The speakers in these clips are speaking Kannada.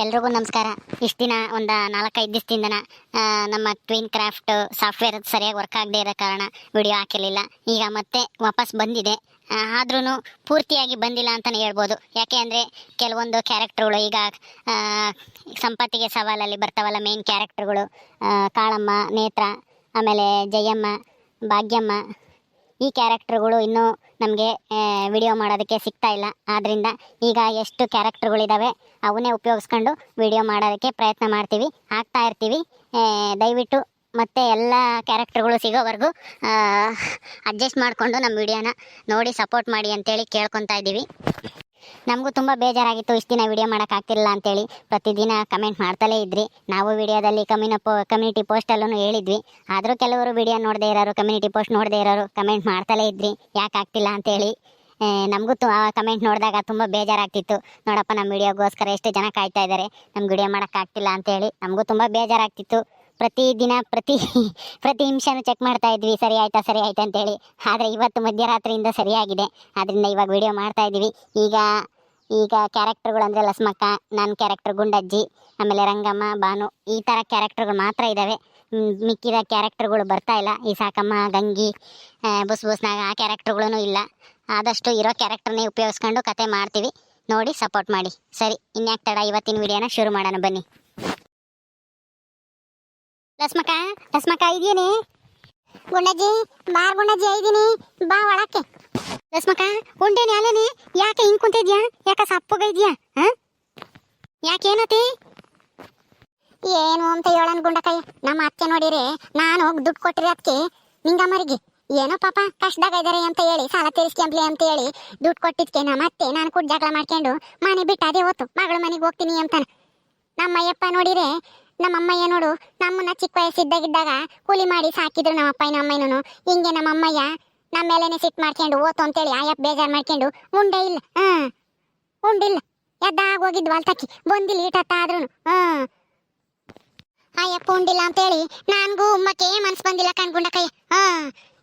ಎಲ್ರಿಗೂ ನಮಸ್ಕಾರ. ಇಷ್ಟು ದಿನ, ಒಂದು ನಾಲ್ಕೈದು ದಿವಸದಿಂದ ನಮ್ಮ ಟ್ವಿನ್ ಕ್ರಾಫ್ಟ್ ಸಾಫ್ಟ್ವೇರ್ ಸರಿಯಾಗಿ ವರ್ಕ್ ಆಗದೆ ಇರೋ ಕಾರಣ ವಿಡಿಯೋ ಹಾಕಿರಲಿಲ್ಲ. ಈಗ ಮತ್ತೆ ವಾಪಸ್ ಬಂದಿದೆ. ಆದ್ರೂ ಪೂರ್ತಿಯಾಗಿ ಬಂದಿಲ್ಲ ಅಂತಲೇ ಹೇಳ್ಬೋದು. ಯಾಕೆ ಅಂದರೆ ಕೆಲವೊಂದು ಕ್ಯಾರೆಕ್ಟ್ರ್ಗಳು ಈಗ ಸಂಪತ್ತಿಗೆ ಸವಾಲಲ್ಲಿ ಬರ್ತಾವಲ್ಲ ಮೇನ್ ಕ್ಯಾರೆಕ್ಟ್ರ್ಗಳು ಕಾಳಮ್ಮ, ನೇತ್ರ, ಆಮೇಲೆ ಜಯಮ್ಮ, ಭಾಗ್ಯಮ್ಮ ಈ ಕ್ಯಾರೆಕ್ಟರ್ಗಳು ಇನ್ನೂ ನಮಗೆ ವಿಡಿಯೋ ಮಾಡೋದಕ್ಕೆ ಸಿಗ್ತಾ ಇಲ್ಲ. ಆದ್ದರಿಂದ ಈಗ ಎಷ್ಟು ಕ್ಯಾರೆಕ್ಟರ್ಗಳಿದ್ದಾವೆ ಅವನ್ನೇ ಉಪಯೋಗಿಸ್ಕೊಂಡು ವಿಡಿಯೋ ಮಾಡೋದಕ್ಕೆ ಪ್ರಯತ್ನ ಮಾಡ್ತೀವಿ. ಆಗ್ತಾ ಇರ್ತೀವಿ. ದಯವಿಟ್ಟು ಮತ್ತು ಎಲ್ಲ ಕ್ಯಾರೆಕ್ಟರ್ಗಳು ಸಿಗೋವರೆಗೂ ಅಡ್ಜಸ್ಟ್ ಮಾಡಿಕೊಂಡು ನಮ್ಮ ವಿಡಿಯೋನ ನೋಡಿ ಸಪೋರ್ಟ್ ಮಾಡಿ ಅಂತೇಳಿ ಕೇಳ್ಕೊತಾ ಇದ್ದೀವಿ. ನಮಗೂ ತುಂಬ ಬೇಜಾರಾಗಿತ್ತು, ಇಷ್ಟು ದಿನ ವಿಡಿಯೋ ಮಾಡೋಕ್ಕಾಗ್ತಿಲ್ಲ ಅಂತೇಳಿ. ಪ್ರತಿದಿನ ಕಮೆಂಟ್ ಮಾಡ್ತಲೇ ಇದ್ರಿ. ನಾವು ವಿಡಿಯೋದಲ್ಲಿ ಕಮ್ಯುನ ಪೋ ಕಮ್ಯುನಿಟಿ ಪೋಸ್ಟಲ್ಲೂ ಹೇಳಿದ್ವಿ. ಆದರೂ ಕೆಲವರು ವಿಡಿಯೋ ನೋಡದೇ ಇರೋರು ಕಮ್ಯುನಿಟಿ ಪೋಸ್ಟ್ ನೋಡದೇ ಇರೋರು ಕಮೆಂಟ್ ಮಾಡ್ತಲೇ ಇದ್ರಿ. ಯಾಕೆ ಆಗ್ತಿಲ್ಲ ಅಂತೇಳಿ. ನಮಗೂ ತು ಕಮೆಂಟ್ ನೋಡಿದಾಗ ತುಂಬ ಬೇಜಾರಾಗ್ತಿತ್ತು. ನೋಡಪ್ಪ ನಮ್ಮ ವಿಡಿಯೋಗೋಸ್ಕರ ಎಷ್ಟು ಜನ ಕಾಯ್ತಾ ಇದ್ದಾರೆ ನಮ್ಗೆ ವಿಡಿಯೋ ಮಾಡೋಕ್ಕಾಗ್ತಿಲ್ಲ ಅಂತೇಳಿ. ನಮಗೂ ತುಂಬ ಬೇಜಾರಾಗ್ತಿತ್ತು. ಪ್ರತಿ ದಿನ ಪ್ರತಿ ಪ್ರತಿ ನಿಮಿಷನೂ ಚೆಕ್ ಮಾಡ್ತಾ ಇದ್ವಿ. ಸರಿ ಆಯ್ತಾ ಸರಿ ಆಯ್ತಾ ಅಂತೇಳಿ. ಆದರೆ ಇವತ್ತು ಮಧ್ಯರಾತ್ರಿಯಿಂದ ಸರಿಯಾಗಿದೆ. ಆದ್ದರಿಂದ ಇವಾಗ ವಿಡಿಯೋ ಮಾಡ್ತಾ ಇದ್ದೀವಿ. ಈಗ ಈಗ ಕ್ಯಾರೆಕ್ಟರ್ಗಳು ಅಂದರೆ ಲಸ್ಮಕ್ಕ ನನ್ನ ಕ್ಯಾರೆಕ್ಟರ್ ಗುಂಡಜ್ಜಿ, ಆಮೇಲೆ ರಂಗಮ್ಮ ಬಾನು ಈ ಥರ ಕ್ಯಾರೆಕ್ಟರ್ಗಳು ಮಾತ್ರ ಇದ್ದಾವೆ ಮಿಕ್ಕಿದ ಕ್ಯಾರೆಕ್ಟರ್ಗಳು ಬರ್ತಾ ಇಲ್ಲ. ಈ ಸಾಕಮ್ಮ, ಗಂಗಿ ಬುಸ್ ಬುಸ್ನಾಗ ಆ ಕ್ಯಾರೆಕ್ಟರ್ಗಳೂ ಇಲ್ಲ. ಆದಷ್ಟು ಇರೋ ಕ್ಯಾರೆಕ್ಟರ್ನೇ ಉಪಯೋಗಿಸ್ಕೊಂಡು ಕತೆ ಮಾಡ್ತೀವಿ. ನೋಡಿ ಸಪೋರ್ಟ್ ಮಾಡಿ. ಸರಿ, ಇನ್ಯಾಕ್ ತಡ? ಇವತ್ತಿನ ವಿಡಿಯೋನ ಶುರು ಮಾಡೋಣ. ಬನ್ನಿ. ಲಸ್ಮಕ್ಕ ಲಸ್ಮಕ್ಕ ಇದೆಯೇನೆ? ಗುಂಡಜ್ಜಿ ಬಾರ್ ಗುಂಡಜ್ಜಿ ಐದಿನಿ ಬಾ ಒಳಕ್ಕೆ. ಲಸ್ಮಕ್ಕ, ಉಂಡೇನಿ ಅಲ್ಲೇನಿ? ಯಾಕೆ ಹಿಂಗ್ ಕುಂತಿದ್ಯಾ? ಯಾಕೆ ಸಪ್ಪಗೈದ್ಯಾ ಹ? ಯಾಕೆ ಏನತಿ? ಏನು ಅಂತ ಹೇಳನ್ ಗುಂಡಕೈ ನಮ್ಮ ಅತ್ತೆ ನೋಡಿರಿ, ನಾನು ದುಡ್ಡು ಕೊಟ್ಟಿರಿ ಅದಕ್ಕೆ ನಿಂಗಮ್ಮರಿಗೆ ಏನೋ ಪಾಪ, ಕಷ್ಟದಾಗ ಇದಾರೆ ಅಂತ ಹೇಳಿ, ಸಾಲ ತೀರಿಸ್ಕೊಂಬ್ಲಿ ಅಂತ ಹೇಳಿ ದುಡ್ಡು ಕೊಟ್ಟಿದ್ಕೆ ನಮ್ಮ ಅತ್ತೆ. ನಾನು ಕೂಡ ಜಗಳ ಮಾಡ್ಕೊಂಡು ಮನೆ ಬಿಟ್ಟು ಅದೇ ಹೊತ್ತು ಮಗಳ ಮನೆಗೆ ಹೋಗ್ತೀನಿ ಅಂತಾನೆ. ನಮ್ಮಯ್ಯಪ್ಪ ನೋಡಿರೆ ನಮ್ಮಮ್ಮಯ್ಯ ನೋಡು, ನಮ್ಮನ್ನ ಚಿಕ್ಕ ವಯಸ್ಸಿದ್ದಾಗಿದ್ದಾಗ ಕೂಲಿ ಮಾಡಿ ಸಾಕಿದ್ರು ನಮ್ಮ ಅಪ್ಪ ನಮ್ಮಯ್ಯನು ಹಿಂಗೆ ನಮ್ಮ ಅಮ್ಮಯ್ಯ ನಮ್ಮ ಮೇಲೇನೆ ಸಿಟ್ಟು ಮಾಡ್ಕೊಂಡು, ಓತು ಅಂತೇಳಿ ಆಯಪ್ಪ ಬೇಜಾರು ಮಾಡ್ಕೊಂಡು, ಉಂಡೆ ಇಲ್ಲ. ಹಾ ಉಂಡಿಲ್ಲ ಎದ್ದಾಗ ಹೋಗಿದ್ವು ಅಲ್ತಕ್ಕಿ, ಬಂದಿಲ್ಲ ಈಟತ್ತಾದ್ರೂ ಹಾ. ಅಯ್ಯಪ್ಪ ಉಂಡಿಲ್ಲ ಅಂತೇಳಿ, ನನ್ಗೂ ಉಮ್ಮಕ್ಕೆ ಮನ್ಸು ಬಂದಿಲ್ಲ ಕಣ್ಗುಂಡ ಕೈ ಹಾ.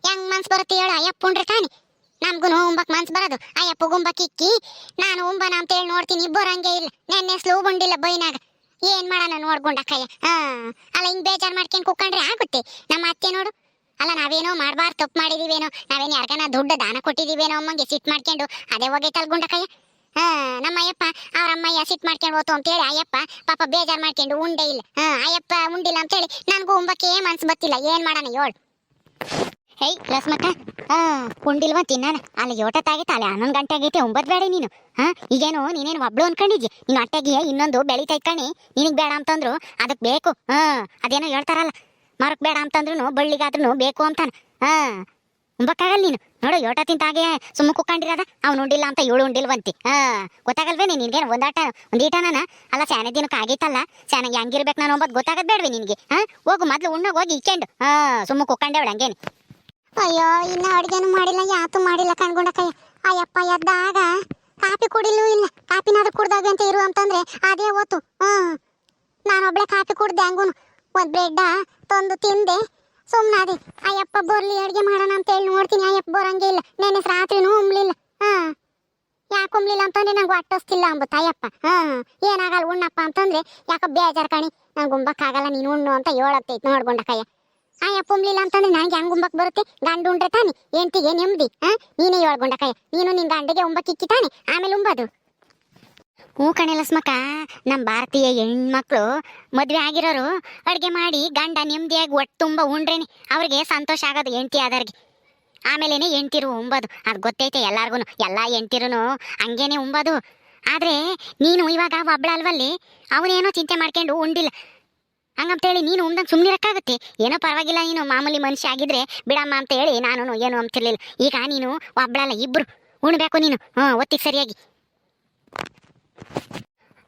ಹೆಂಗ್ ಮನ್ಸು ಬರುತ್ತೆ ಹೇಳು ಅಯ್ಯಪ್ಪ ಉಂಡ್ರೆ ತಾನೆ. ನಮ್ಗೂ ಉಂಬಕ್ ಮನ್ಸು ಬರೋದು. ಅಯ್ಯಪ್ಪ ಗುಂಬಕ್ ಇಕ್ಕಿ, ನಾನು ಉಂಬನ ಅಂತೇಳಿ ನೋಡ್ತೀನಿ ಇಬ್ಬರು ಹಂಗೆ ಇಲ್ಲ. ನೆನ್ನೆ ಸ್ಲೂ ಉಂಡಿಲ್ಲ ಬೈನಾಗ. ಏನ್ ಮಾಡೋಣ ನೋಡ್ಕೊಂಡ ಕೈಯ ಹಾ. ಅಲ್ಲ, ಹಿಂಗ್ ಬೇಜಾರ್ ಮಾಡ್ಕೊಂಡ್ ಕುಕ್ಕಂಡ್ರೆ ಆಗುತ್ತೆ. ನಮ್ಮ ಅತ್ತೆ ನೋಡು. ಅಲ್ಲ, ನಾವೇನೋ ಮಾಡ್ಬಾರ್ದು, ತಪ್ಪು ಮಾಡಿದೀವೇನೋ. ನಾವೇನ್ ಯಾರ್ಗನ ದುಡ್ಡು ದಾನ ಕೊಟ್ಟಿದೀವೇನೋ ಅಮ್ಮಂಗೆ ಸಿಟ್ ಮಾಡ್ಕೊಂಡು ಅದೇ ಹೋಗೈತಲ್ ಕೈಯ ಹಾ ನಮ್ಮ ಅಯ್ಯಪ್ಪ ಅವ್ರ ಅಮ್ಮಯ್ಯ ಸಿಟ್ ಮಾಡ್ಕೊಂಡು ಹೋತು ಅಂತೇಳಿ ಅಯ್ಯಪ್ಪ ಪಾಪ ಬೇಜಾರ್ ಮಾಡ್ಕೊಂಡು ಉಂಡೆ ಇಲ್ಲ. ಹಾ, ಅಯ್ಯಪ್ಪ ಉಂಡಿಲ್ಲ ಅಂತೇಳಿ ನನ್ಗೂ ಉಂಬಕ್ಕೆ ಮನ್ಸು ಬತ್ತಿಲ್ಲ. ಏನ್ ಮಾಡೋಣ ಏಳು ಹೇಯ್ ಲಸ್ಮಕ್ಕ. ಹಾ, ಉಂಡಿಲ್ವಾ ತಿನ್ನಾನ? ಅಲ್ಲಿ ಯೋಟತ್ತಾಗಿತ್ತು ಅಲ್ಲಿ ಹನ್ನೊಂದು ಗಂಟೆ ಆಗೈತೆ, ಒಂಬತ್ತು ಬೇಡ ನೀನು. ಹಾ, ಈಗೇನು ನೀನೇನು ಒಬ್ಳು ಅನ್ಕೊಂಡಿದ್ಯ? ನೀನು ಹೊಟ್ಟೆಗೆ ಇನ್ನೊಂದು ಬೆಳಿತೈತ್ ಕಣಿ. ನಿನಗೆ ಬೇಡ ಅಂತಂದ್ರು ಅದಕ್ಕೆ ಬೇಕು. ಹಾ, ಅದೇನೋ ಹೇಳ್ತಾರಲ್ಲ. ಮರಕ್ ಬೇಡ ಅಂತಂದ್ರು ಬಳ್ಳಿಗಾದ್ರೂ ಬೇಕು ಅಂತಾನ. ಹಾ ಉಂಬಕ್ಕಾಗಲ್ಲ ನೀನು. ನೋಡು, ಯೋಟ ತಿಂತಾಗೆ ಸುಮ್ಮ ಕುಕ್ಕೊಂಡಿರದ. ಅವ್ನು ಉಂಡಿಲ್ಲ ಅಂತ ಏಳು ಉಂಡಿಲ್ವಂತಿ. ಹಾ, ಗೊತ್ತಾಗಲ್ವೇನೆ ನಿನ್ಗೇನು ಒಂದಾಟ ಒಂದೀಟನ ಅಲ್ಲ, ಸ್ಯಾನೆ ದಿನಕ್ಕೆ ಆಗೈತಲ್ಲ ಸ್ಯಾನ ಹೆಂಗಿರ್ಬೇಕು ನಾನು ಒಂಬತ್ತು ಗೊತ್ತಾಗದ್ ಬೇಡವೆ ನಿನಗೆ? ಹಾ, ಹೋಗು, ಮೊದ್ಲು ಉಣ್ಣೋಗಿ ಹೋಗಿ ಇಕ್ಕೊಂಡು. ಹಾ, ಸುಮ್ಮ ಕುಕ್ಕಂಡೇವಳು ಹಂಗೇನೆ. ಅಯ್ಯೋ, ಇನ್ನ ಅಡುಗೆನೂ ಮಾಡಿಲ್ಲ, ಯಾತು ಮಾಡಿಲ್ಲ ಕಣ್ಗೊಂಡ ಕೈ. ಅಯ್ಯಪ್ಪ, ಎದ್ದಾಗ ಕಾಫಿ ಕುಡಿಲೂ ಇಲ್ಲ ಕಾಪಿನಾದ್ರೂ ಕುಡ್ದಾಗ ಅಂತ ಇರು ಅಂತಂದ್ರೆ ಅದೇ ಓತು. ಹ್ಮ್. ನಾನೊಬ್ಳೆ ಕಾಫಿ ಕುಡ್ದೆ ಹಂಗೂನು. ಒಂದು ಬ್ರೆಡ್ ತಂದು ತಿಂದೆ. ಸುಮ್ನಾದೆ ಅಯ್ಯಪ್ಪ, ಬರ್ಲಿ, ಅಡುಗೆ ಮಾಡೋಣ ಅಂತ ಹೇಳಿ ನೋಡ್ತೀನಿ. ಅಯ್ಯಪ್ಪ, ಬರಂಗೆ ಇಲ್ಲ. ನೆನ್ನೆ ರಾತ್ರಿನೂ ಉಮ್ಲಿಲ್ಲ. ಹಾ ಯಾಕೆ ಉಮ್ಲಿಲ್ಲ ಅಂತಂದ್ರೆ ನಂಗೆ ಒಟ್ಟಿಸ್ತಿಲ್ಲ ಅಂಬುತ್ತ ಅಯ್ಯಪ್ಪ. ಹಾ ಏನಾಗಲ್ಲ ಉಣ್ಣಪ್ಪ ಅಂತಂದ್ರೆ ಯಾಕೋ ಬೇಜಾರ್ ಕಣಿ. ನಂಗೆ ಉಂಬಕ್ಕಾಗಲ್ಲ, ನೀನು ಉಣ್ಣು ಅಂತ ಹೇಳತ್ತೈತೆ ನೋಡ್ಕೊಂಡ ಅಯ್ಯಪ್ಪ ಉಮ್ಲಿಲ್ಲ ಅಂತಂದ್ರೆ ನನಗೆ ಹೆಂಗ್ ಉಂಬಕ್ ಬರುತ್ತೆ? ಗಂಡು ಉಂಡ್ರೆ ತಾನೆ ಎಂಟಿಗೆ ನೆಮ್ಮದಿ ಹಾ ನೀನೇ ಹೇಳ್ಕೊಂಡ ಕಯ್ಯ ನೀನು ನಿನ್ ಗಂಡಿಗೆ ಉಂಬಕ್ಕಿಕ್ಕಿ ತಾನೆ, ಆಮೇಲೆ ಉಂಬದು. ಹೂ ಕಣೆ ಲಸ್ಮಕ್ಕ ನಮ್ಮ ಭಾರತೀಯ ಹೆಣ್ಮಕ್ಳು ಮದುವೆ ಆಗಿರೋರು ಅಡ್ಗೆ ಮಾಡಿ ಗಂಡ ನೆಮ್ಮದಿಯಾಗಿ ಒಟ್ಟು ತುಂಬ ಉಂಡ್ರೇನೆ, ಅವ್ರಿಗೆ ಸಂತೋಷ ಆಗೋದು ಹೆಂಡ್ತಿ ಆದವ್ರಿಗೆ. ಆಮೇಲೇನೆ ಹೆಂಡ್ತಿರು ಉಂಬದು. ಅದು ಗೊತ್ತೈತೆ ಎಲ್ಲಾರ್ಗು ಎಲ್ಲ ಹೆಂಡ್ತಿರು ಹಂಗೇನೆ ಉಂಬದು. ಆದ್ರೆ ನೀನು ಇವಾಗ ಒಬ್ಳ ಅಲ್ವಲ್ಲಿ, ಅವನೇನೋ ಚಿಂತೆ ಮಾಡ್ಕೊಂಡು ಉಂಡಿಲ್ಲ. ಹಂಗಂತೇಳಿ ನೀನು ಉಂದಂಗೆ ಸುಮ್ಮನಿರಕ್ಕಾಗುತ್ತೆ ಏನೋ ಪರವಾಗಿಲ್ಲ, ನೀನು ಮಾಮೂಲಿ ಮನುಷ್ಯ ಆಗಿದ್ರೆ ಬಿಡಮ್ಮ ಅಂತ ಹೇಳಿ ನಾನು ಏನು ಅಂತಿರ್ಲಿಲ್ಲ. ಈಗ ನೀನು ಒಬ್ಬಳಲ್ಲ ಇಬ್ರು ಉಣ್ಬೇಕು ನೀನು. ಹ್ಞೂ ಒತ್ತಿಗೆ ಸರಿಯಾಗಿ.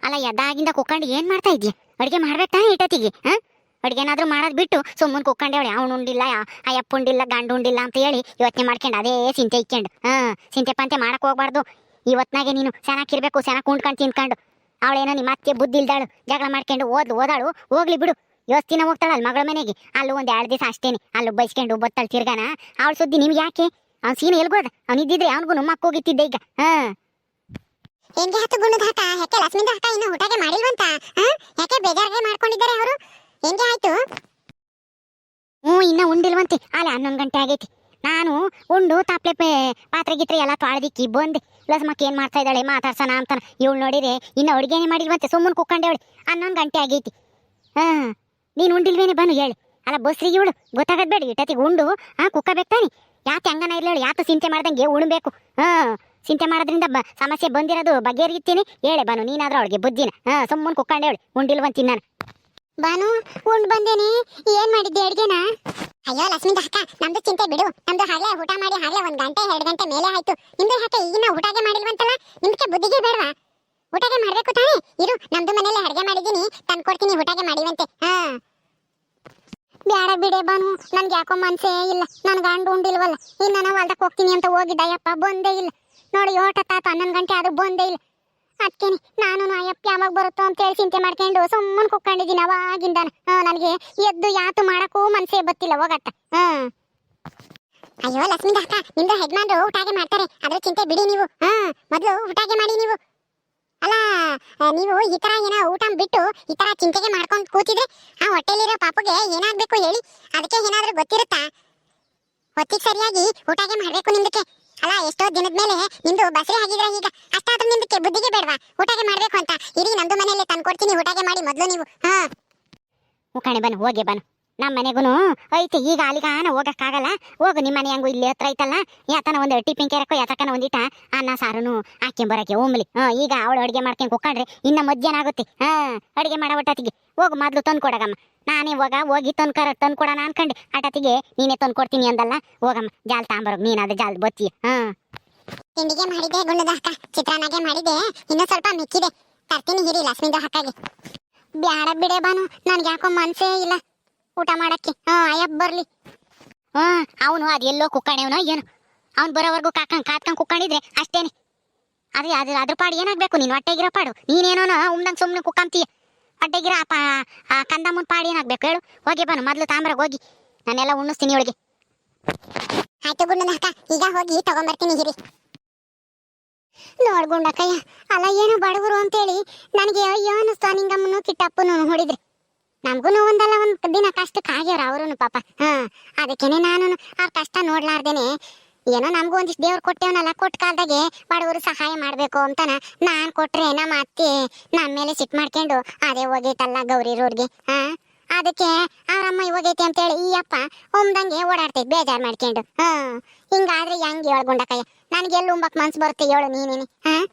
ಅಲ್ಲ, ಎದ್ದಾಗಿಂದ ಕುಕ್ಕಂಡು ಏನು ಮಾಡ್ತಾ ಇದೀಯ? ಅಡುಗೆ ಮಾಡ್ಬೇಕು ತಾನೇ ಇಟ್ಟತಿಗೆ ಹಾಂ? ಅಡುಗೆನಾದ್ರೂ ಮಾಡೋದು ಬಿಟ್ಟು ಸುಮ್ಮನೆ ಕುಕ್ಕಂಡೆ ಅವಳು. ಅವ್ನು ಉಂಡಿಲ್ಲ, ಅಯ್ಯಪ್ಪ ಉಂಡಿಲ್ಲ, ಗಂಡು ಉಂಡಿಲ್ಲ ಅಂತ ಹೇಳಿ ಯೋಚನೆ ಮಾಡ್ಕೊಂಡು ಅದೇ ಸಿಂತೆ ಇಕ್ಕೊಂಡು ಹಾಂ ಸಿಂತೆ ಪಂತೆ ಮಾಡೋಕೆ ಹೋಗ್ಬಾರ್ದು. ಇವತ್ನಾಗೆ ನೀನು ಚೆನ್ನಾಗಿರ್ಬೇಕು ಚೆನ್ನಾಗಿ ಕುಂಡ್ಕೊಂಡು ತಿನ್ಕೊಂಡು ಅವಳೇನೋ ನಿಮ್ಮ ಅತ್ತೆ ಬುದ್ಧಿ ಇಲ್ದಾಳು ಜಗಳ ಮಾಡ್ಕೊಂಡು ಓದ್ಲು ಓದಾಳು ಹೋಗ್ಲಿ ಬಿಡು. ಯೋಸ್ತಿನ ಹೋಗ್ತಾಳಲ್ಲ ಮಗಳ ಮನೆಗೆ. ಅಲ್ಲೂ ಒಂದು ಎರಡು ದಿವಸ ಅಷ್ಟೇನೆ. ಅಲ್ಲೂ ಬೈಸ್ಕೊಂಡು ಬತ್ತಾಳು ತಿರ್ಗಾನ. ಅವಳ ಸುದ್ದಿ ನಿಮ್ಗೆ ಯಾಕೆ? ಅವ್ನು ಸೀನ್ ಎಲ್ಗೋದ? ಅವ್ನು ಇದ್ದಿದ್ರೆ ಅವನಿಗೂ ನಮ್ಮ ಹೋಗಿತ್ತಿದ್ದೆ ಈಗ. ಹಾಂ. ಹೆಂಗೆ ಹತ್ತು ಗುಣದ ಹಾಕ ಯಾಕೆ ಲಕ್ಷ್ಮಿದ ಹಾಕ ಇನ್ನು ಊಟಗೆ ಮಾಡಿಲ್ವಂತ? ಹ? ಯಾಕೆ ಬೇಜಾರಿಗೆ ಮಾಡ್ಕೊಂಡಿದ್ದಾರೆ ಅವರು? ಹೆಂಗೆ ಆಯ್ತು? ಹ್ಞೂ ಇನ್ನ ಉಂಡಿಲ್ವಂತೆ. ಅಲ್ಲ ಹನ್ನೊಂದು ಗಂಟೆ ಆಗೈತಿ. ನಾನು ಉಂಡು ತಾಪ್ಲೆ ಪಾತ್ರೆ ಗಿತ್ರೆ ಎಲ್ಲ ತೊಳೆದಿಕ್ಕಿ ಬಂದೆ. ಲಸ್ಮಕ್ಕೆ ಏನು ಮಾಡ್ತಾ ಇದ್ದಾಳೆ, ಮಾತಾಡ್ಸೋಣ ಅಂತಾನ. ಇವಳು ನೋಡಿದ್ರೆ, ಇನ್ನು ಅಡುಗೆನೇ ಮಾಡಿಲ್ವಂತೆ ಸುಮ್ಮನೆ ಕುಕ್ಕಂಡೆ ಅವಳು. ಹನ್ನೊಂದು ಗಂಟೆ ಆಗೈತಿ. ಹಾಂ, ನೀನು ಉಂಡಿಲ್ವೇನೆ ಬನ್ನು ಹೇಳಿ. ಅಲ್ಲ ಬಸ್ರಿಗೆ ಇವಳು. ಗೊತ್ತಾಗದ್ ಬೇಡ ಉಂಡು. ಹಾಂ, ಕುಕ್ಕಬೇಕು ತಾನೆ. ಯಾಕೆ ಹಂಗನ ಇರಲಿ ಯಾಕೆ ಚಿಂತೆ ಮಾಡ್ದಂಗೆ ಉಣ್ಬೇಕು. ಹಾಂ ಚಿಂತೆ ಮಾಡೋದ್ರಿಂದ ಬ, ಸಮಸ್ಯೆ ಬಂದಿರೋದು ಬಗೆಹರಿಯುತ್ತೀನಿ. ಹೇಳೆ ಬನು ನೀನಾದ್ರೂ ಅವಳಿಗೆ ಬುದ್ಧಿನ. ಹಾಂ, ಸುಮ್ಮನೆ ಕುಕ್ಕಂಡೆ ಅವಳು ಉಂಡಿಲ್ವಂತೀನಿ ನಾನು ಬಾನು, ಉಂಡ್ ಬಂದೇನಿ. ಏನ್ ಮಾಡಿದ್ದೆ ಅಡ್ಗೆನ? ಅಯ್ಯೋ, ಲಕ್ಷ್ಮೀದ ಅಕ್ಕ, ನಮ್ದು ಚಿಂತೆ ಬಿಡು. ನಮ್ದು ಹಾಗೆ ಊಟ ಮಾಡಿ ಹಾಗೆ ಒಂದ್ ಗಂಟೆ, ಎರಡು ಗಂಟೆ ಮೇಲೆ ಆಯ್ತು. ನಿಮ್ದು ಯಾಕೆ ಈಗಿನ ಊಟಗೆ ಮಾಡಿಲ್ವಂತಲ್ಲ? ನಿಮ್ಗೆ ಬುದ್ಧಿಗೆ ಬೇಡವಾ? ಊಟಗೆ ಮಾಡ್ಬೇಕು ತಾನೇ? ಇರು, ನಮ್ದು ಮನೇಲಿ ಅಡ್ಗೆ ಮಾಡಿದೀನಿ ತಂದ್ಕೊಡ್ತೀನಿ ಊಟಗೆ ಮಾಡಿವಂತೆ. ಹಾ. ಬ್ಯಾಡ ಬಿಡೆ ಬಾನು, ನನ್ಗೆ ಯಾಕೋ ಮನ್ಸೇ ಇಲ್ಲ. ನನ್ ಗಂಡು ಉಂಡಿಲ್ವಲ್ಲ. ಇನ್ನ ನಾನು ಹೊಲ್ದಕ್ಕೆ ಹೋಗ್ತೀನಿ ಅಂತ ಹೋಗಿದ್ದಯ್ಯಪ್ಪ ಬಂದೇ ಇಲ್ಲ. ನೋಡಿ, ಓಟ ತಾತ ಹನ್ನೊಂದು ಗಂಟೆ ಆದ್ರೂ ಬಂದೇ ಇಲ್ಲ. ಅದಕ್ಕೇನೆ, ನಾನು ಅಯ್ಯಪ್ಪ ಯಾವಾಗ ಬರುತ್ತೋ ಅಂತ ಹೇಳಿ ಚಿಂತೆ ಮಾಡ್ಕೊಂಡು ಸುಮ್ಮನೆ ಕುಕ್ಕೊಂಡಿದ್ದೀನಿ ಅವಾಗಿಂದ ನನಗೆ ಎದ್ದು ಯಾತು ಮಾಡಕ್ಕೂ ಮನಸ್ಸೇ ಬತ್ತಿಲ್ಲ ಹೋಗತ್ತ. ಅಯ್ಯೋ ಲಕ್ಷ್ಮಿ ಅಕ್ಕ, ನಿಮ್ದು ಹೆಜ್ಮಾನ್ರು ಊಟಾಗೆ ಮಾಡ್ತಾರೆ. ಅದ್ರ ಚಿಂತೆ ಬಿಡಿ ನೀವು. ಹಾ, ಮೊದಲು ಊಟಾಗೆ ಮಾಡಿ ನೀವು. ಅಲ್ಲ, ನೀವು ಈ ತರ ಏನೋ ಊಟ ಬಿಟ್ಟು ಈ ತರ ಚಿಂತೆಗೆ ಮಾಡ್ಕೊಂಡು ಕೂತಿದ್ರೆ ಆ ಹೊಟ್ಟೆಲಿರೋ ಪಾಪಗೆ ಏನಾಗ್ಬೇಕು ಹೇಳಿ? ಅದಕ್ಕೆ ಏನಾದ್ರೂ ಗೊತ್ತಿರುತ್ತಾ? ಹೊತ್ತಿಗೆ ಸರಿಯಾಗಿ ಊಟಾಗೆ ಮಾಡ್ಬೇಕು ನಿಮ್ದಕ್ಕೆ? ಅಲ್ಲ ಎಷ್ಟೋ ದಿನದ ಮೇಲೆ ನಿಮ್ದು ಬಸರೆ ಆಗಿದ್ರೆ ಈಗ ಅಷ್ಟಾದ್ರೂ ನಿಮ್ದು ಬುದ್ಧಿಗೆ ಬೇಡವಾ? ಊಟಗೆ ಮಾಡ್ಬೇಕು ಅಂತ. ಇಡೀ ನಮ್ದು ಮನೆಯಲ್ಲೇ ತಂದ್ಕೊಡ್ತೀನಿ. ಊಟಗೆ ಮಾಡಿ ಮೊದಲು ನೀವು. ಹಾ. ಕಣೆ ಬನ್ನು ಹೋಗಿ ಬನ್ನು ನಮ್ಮ ಮನೆಗೂ ಐತಿ, ಈಗ ಅಲ್ಲಿಗಾನ ಹೋಗಕ್ಕಾಗಲ್ಲ. ಹೋಗು ನಿಮ್ಮ ಮನೆ ಹಂಗು ಇಲ್ಲಿ ಹತ್ರ ಐತಲ್ಲ? ಯಾತನ ಒಂದು ಟಿಫಿನ್ ಕೇರಕ್ಕೋ ಯಾತಕ್ಕನ ಒಂದಿಟ ಅನ್ನ, ಸಾರುನು ಬರೋಕೆ, ಓಮ್ಲಿ. ಹಾ, ಈಗ ಅವಳು ಅಡುಗೆ ಮಾಡ್ಕೊಂಡು ಕುಕ್ಕೊಂಡ್ರೆ ಇನ್ನ ಮಧ್ಯಾಹ್ನ ಆಗುತ್ತೆ. ಹಾ, ಅಡುಗೆ ಮಾಡೋ ಒಟ್ಟತಿಗೆ. ಹೋಗು, ಮೊದಲು ತಂದು ಕೊಡಗಮ್ಮ ನಾನು ಇವಾಗ ಹೋಗಿ ತಂದ್ಕರ ತಂದು ಕೊಡೋಣ ಅನ್ಕೊಂಡೆ. ಆಟತಿಗೆ, ನೀನೇ ತಂದು ಕೊಡ್ತೀನಿ ಅಂದಲ್ಲ? ಹೋಗಮ್ಮ, ಜಾಲ್ ತಾಂಬರು ನೀನಾದ ಜಾಲ್ ಬತ್ತಿ. ಹಾ. ತಿಂಡಿಗೆ ಮಾಡಿದೆ ಗುಂಡದ ಅಕ್ಕ. ಚಿತ್ರಾನ್ನಗೆ ಮಾಡಿದೆ ಇನ್ನೂ ಸ್ವಲ್ಪ ಮಿಕ್ಕಿದೆ. ತರ್ತೀನಿ ಹಿರಿ ಹಕ್ಕಾಗಿ. ಬ್ಯಾಡ ಬಿಡೆ ಬಾನು. ನನ್ಗೆ ಯಾಕೋ ಮನಸ್ಸೇ ಇಲ್ಲ. ಊಟ ಮಾಡಕ್ಕೆ. ಹಾ, ಅಯ್ಯಪ್ಪ, ಬರ್ಲಿ. ಹಾ, ಅವನು ಅದೆಲ್ಲೋ ಕುಕ್ಕಣೆವನೋ ಏನು. ಅವ್ನು ಬರೋವರೆಗೂ ಕಾಕಂಗ್ ಕಾತ್ಕಂಗ್ ಕುಕ್ಕಂಡಿದ್ರೆ ಅಷ್ಟೇನೆ. ಅದೇ ಅದ್ರ ಅದ್ರ ಪಾಡು ಏನಾಗ್ಬೇಕು? ನೀನು ಹೊಟ್ಟೆಗಿರೋ ಪಾಡು. ನೀನೇನೋನ ಉಮ್ದಂಗ್ ಸುಮ್ಮನೆ ಕುಕ್ಕಂತೀಯ. ಹೊಟ್ಟೆಗಿರ ಆ ಆ ಕಂದಮ್ಮನ ಪಾಡು ಏನಾಗ್ಬೇಕು ಹೇಳು. ಹೋಗಿ ಬಾನು ಮೊದ್ಲು ತಾಮ್ರಾಗ ಹೋಗಿ. ನಾನೆಲ್ಲ ಉಣ್ಣಿಸ್ತೀನಿ ಇವಳಿಗೆ. ಆಯ್ತು ಗುಂಡನ ಅಕ್ಕ ಈಗ ಹೋಗಿ ತಗೊಂಬರ್ತೀನಿ ಹಿರಿ. ನೋಡ್ಗುಂಡಕ್ಕಯ್ಯ ಅಲ್ಲ ಏನು ಬಡವರು ಅಂತೇಳಿ ನನಗೆ ಅಯ್ಯೋ ಅನ್ನಿಸ್ತಾ ನಿಂಗಮ್ಮನು ಕಿಟ್ಟಪ್ಪನು ಹೊಡಿದ್ರೆ ನಮಗೂ ಒಂದಲ್ಲ, ಒಂದು ದಿನ ಕಷ್ಟಕ್ಕೆ ಆಗ್ಯವ್ರ ಅವರು ಪಾಪ. ಹಾ, ಅದಕ್ಕೇನೆ ನಾನು ಅವ್ರ ಕಷ್ಟ ನೋಡ್ಲಾರ್ದೇನೆ. ಏನೋ ನಮಗೂ ಒಂದಿಷ್ಟು ದೇವ್ರು ಕೊಟ್ಟೇವನಲ್ಲ, ಕೊಟ್ಟ ಕಾಲದಾಗೆ ಬಡವರು ಸಹಾಯ ಮಾಡಬೇಕು ಅಂತಾನ ನಾನು ಕೊಟ್ರೆ ನಮ್ಮ ಅತ್ತೆ ನಮ್ಮ ಮೇಲೆ ಸಿಟ್ ಮಾಡ್ಕೊಂಡು ಅದೇ ಹೋಗೈತಲ್ಲ ಗೌರಿ ರೋಡ್ಗೆ, ಹಾ? ಅದಕ್ಕೆ ಅವ್ರಮ್ಮ ಅಂತ ಹೇಳಿ ಈ ಅಪ್ಪ ಒಮ್ದಂಗೆ ಓಡಾಡ್ತೈತೆ, ಬೇಜಾರು ಮಾಡ್ಕೊಂಡು. ಹಾ, ಹಿಂಗಾದ್ರೆ ಹೆಂಗೆ ನನಗೆ ಎಲ್ಲಿ ಉಂಬಕ್ ಮನ್ಸು ಬರುತ್ತೆ ಹೇಳು ನೀನೇನೆ, ಹಾ?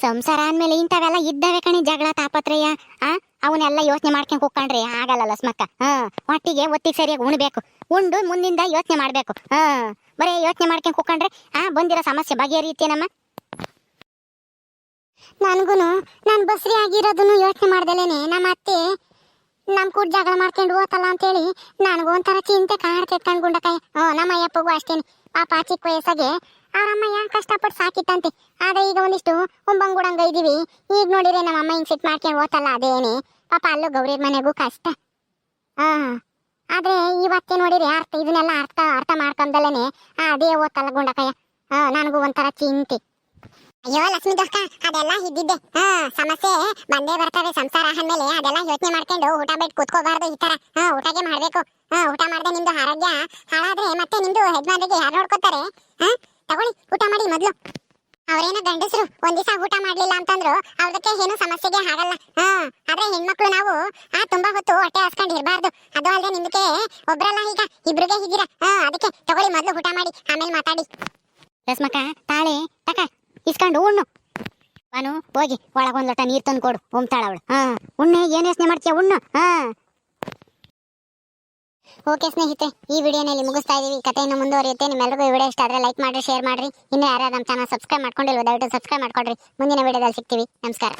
ಸಂಸಾರ ಅಂದ್ಮೇಲೆ ಇಂಥವೆಲ್ಲ ಇದ್ದಾವೆ ಕಣಿ ಜಗಳ ತಾಪತ್ರಯ, ಆ? ಅವನ್ನೆಲ್ಲ ಯೋಚನೆ ಮಾಡ್ಕೊಂಡು ಕೂತ್ಕೊಂಡ್ರೆ ಆಗಲ್ಲ ಲಸ್ಮಕ್ಕ ಹಾ ಒಟ್ಟಿಗೆ ಒತ್ತಿಗೆ ಸರಿಯಾಗಿ ಉಣ್ಬೇಕು. ಉಂಡು ಮುಂದಿಂದ ಯೋಚನೆ ಮಾಡ್ಬೇಕು. ಹಾ, ಬರೀ ಯೋಚನೆ ಮಾಡ್ಕೊಂಡು ಕೂತ್ಕೊಂಡ್ರೆ, ಆ, ಬಂದಿರೋ ಸಮಸ್ಯೆ ಬಗೆಹರಿಯುತ್ತೇನಮ್ಮ? ನನಗೂ ನಾನು ಬಸ್ರಿ ಆಗಿರೋದನ್ನು ಯೋಚನೆ ಮಾಡ್ದಲೇನೆ. ನಮ್ಮ ಅತ್ತೆ ನಮ್ ಕೂಡ ಜಗಳ ಮಾಡ್ಕೊಂಡು ಓತಲ್ಲ ಅಂತೇಳಿ ನನಗೂ ಒಂಥರ ಚಿಂತೆ ಕಾಡ್ತೈತೆ ಕಣ್ಗುಂಡಕಾಯ ಹ್ಞೂ ನಮ್ಮ ಅಯ್ಯಪ್ಪಗೂ ಅಷ್ಟೇನೆ. ಪಾಪ ಚಿಕ್ಕ ವಯಸ್ಸಾಗೆ ಅವರಮ್ಮ ಯಾಕೆ ಕಷ್ಟಪಟ್ಟು ಸಾಕಿತ್ತಂತೆ. ಆದ್ರೆ ಈಗ ಒಂದಿಷ್ಟು ಒಂಬಂಗುಡಂಗ ಇದೀವಿ. ಈಗ ನೋಡಿದ್ರೆ ನಮ್ಮ ಅಮ್ಮ ಹಿಂಗೆ ಸಿಟ್ ಮಾಡ್ಕೊಂಡು ಓತಲ್ಲ ಅದೇನೆ. ಪಾಪ ಅಲ್ಲೂ ಗೌರಿ ಮನೆಗೂ ಕಷ್ಟ. ಹಾ ಆದ್ರೆ ಇವತ್ತೇ ನೋಡಿರಿ ಅರ್ಥ, ಇದನ್ನೆಲ್ಲ ಅರ್ಥ ಅರ್ಥ ಮಾಡ್ಕೊಂಡಲ್ಲೇನೆ ಅದೇ ಓದ್ತಲ್ಲ ಗುಂಡಕಯ್ಯ ಹಾ ನನಗೂ ಒಂಥರ ಚಿಂತೆ. ಅಯ್ಯೋ, ಲಕ್ಷ್ಮಿ ದೋಸ್ತ ಅದೆಲ್ಲ ಇದ್ದಿದ್ದೆ ಹಾ ಸಮಸ್ಯೆ ಬಂದೇ ಬರ್ತವೆ, ಸಂಸಾರ ಅಂದ್ಮೇಲೆ ಅದೆಲ್ಲ ಯೋಚನೆ ಮಾಡ್ಕೊಂಡು ಊಟ ಬಿಟ್ಟು ಕೂತ್ಕೋಬಾರ್ದು ಈ ತರ ಹಾ ಊಟಗೆ ಮಾಡ್ಬೇಕು. ಹಾ ಊಟ ಮಾಡ್ದೆ ನಿಮ್ದು ಆರೋಗ್ಯ ಹಾಳಾದ್ರೆ ಮತ್ತೆ ನಿಮ್ದು ಯಜಮಾನ್ರಿಗೆ ಯಾರು ನೋಡ್ಕೋತಾರೆ? ಹಾ ತಗೊಳ್ಳಿ, ಊಟ ಮಾಡಿ ಮೊದ್ಲು. ಅವ್ರೇನೋ ಗಂಡಸರು, ಒಂದ್ ದಿವಸ ಊಟ ಮಾಡ್ಲಿಲ್ಲ ಅಂತಂದ್ರು, ಅವ್ರದಕ್ಕೆ ಏನು ಸಮಸ್ಯೆಗೆ ಆಗಲ್ಲ. ಹಾ, ಆದ್ರೆ ಹೆಣ್ಮಕ್ಳು ನಾವು, ಆ, ತುಂಬಾ ಹೊತ್ತು ಹೊಟ್ಟೆ ಹಾಸ್ಕೊಂಡು ಇರಬಾರ್ದು. ಅದು ಅಲ್ಲದೆ ನಿಮ್ಗೆ ಒಬ್ರಲ್ಲ ಈಗ, ಇಬ್ರಿಗೆ ಹೀಗಿರ. ಹಾ, ಅದಕ್ಕೆ ತಗೊಳ್ಳಿ ಮೊದಲು ಊಟ ಮಾಡಿ, ಆಮೇಲೆ ಮಾತಾಡಿ. ರಸ್ಮಕ್ಕ ತಾಳೆ, ತಕ, ಇಸ್ಕೊಂಡು ಉಣ್ಣು. ಬಾನು ಹೋಗಿ, ಒಳಗೊಂದ್ ಲೋಟ ನೀರ್ ತಂದು ಕೊಡು ಉಮ್ತಾಳ ಅವಳು. ಹಾ, ಉಣ್ಣೆ, ಏನ್ ಯೋಚನೆ ಮಾಡ್ತೀಯ, ಉಣ್ಣು. ಹಾ. ಓಕೆ ಸ್ನೇಹಿತರೆ, ಈ ವಿಡಿಯೋನಲ್ಲಿ ಮುಗಿಸ್ತಾ ಇದೀವಿ. ಕಥೆಯನ್ನು ಮುಂದುವರಿಯುತ್ತೆ. ನಿಮ್ಮೆಲ್ಲರಿಗೂ ವಿಡಿಯೋ ಇಷ್ಟ ಆದ್ರೆ ಲೈಕ್ ಮಾಡ್ರಿ, ಶೇರ್ ಮಾಡ್ರಿ. ಇನ್ನು ಯಾರು ನಮ್ಮ ಚಾನಲ್ ಸಬ್ಸ್ಕ್ರೈಬ್ ಮಾಡ್ಕೊಂಡಿಲ್ವ, ದಯವಿಟ್ಟು ಸಬ್ಸ್ಕ್ರೈಬ್ ಮಾಡ್ಕೊಡ್ರಿ. ಮುಂದಿನ ವಿಡಿಯೋದಲ್ಲಿ ಸಿಗ್ತೀವಿ. ನಮಸ್ಕಾರ.